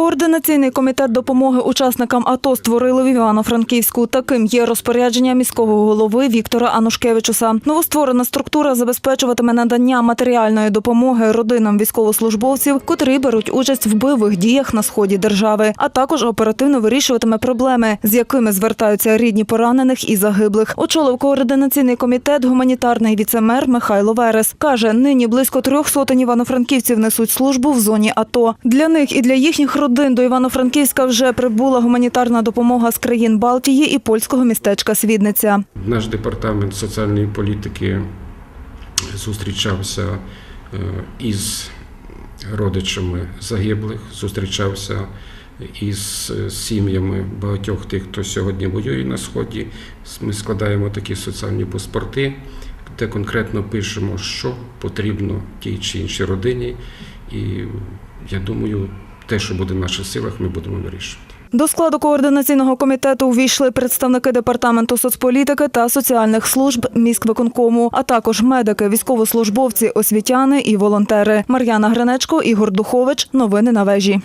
Координаційний комітет допомоги учасникам АТО створили в Івано-Франківську. Таким є розпорядження міського голови Віктора Анушкевичуса. Новостворена структура забезпечуватиме надання матеріальної допомоги родинам військовослужбовців, котрі беруть участь в бойових діях на сході держави, а також оперативно вирішуватиме проблеми, з якими звертаються рідні поранених і загиблих. Очолив координаційний комітет гуманітарний віцемер Михайло Верес. Каже, нині близько трьох сотень івано-франківців несуть службу в зоні АТО. Для них і для їхніх родин до Івано-Франківська вже прибула гуманітарна допомога з країн Балтії і польського містечка Свідниця. Наш департамент соціальної політики зустрічався е, із родичами загиблих, зустрічався із е, сім'ями багатьох тих, хто сьогодні воює на сході. Ми складаємо такі соціальні паспорти, де конкретно пишемо, що потрібно тій чи іншій родині. І я думаю, те, що буде в наших силах, ми будемо вирішувати. До складу координаційного комітету увійшли представники департаменту соцполітики та соціальних служб міськвиконкому, а також медики, військовослужбовці, освітяни і волонтери. Мар'яна Гринечко, Ігор Духович. Новини на вежі.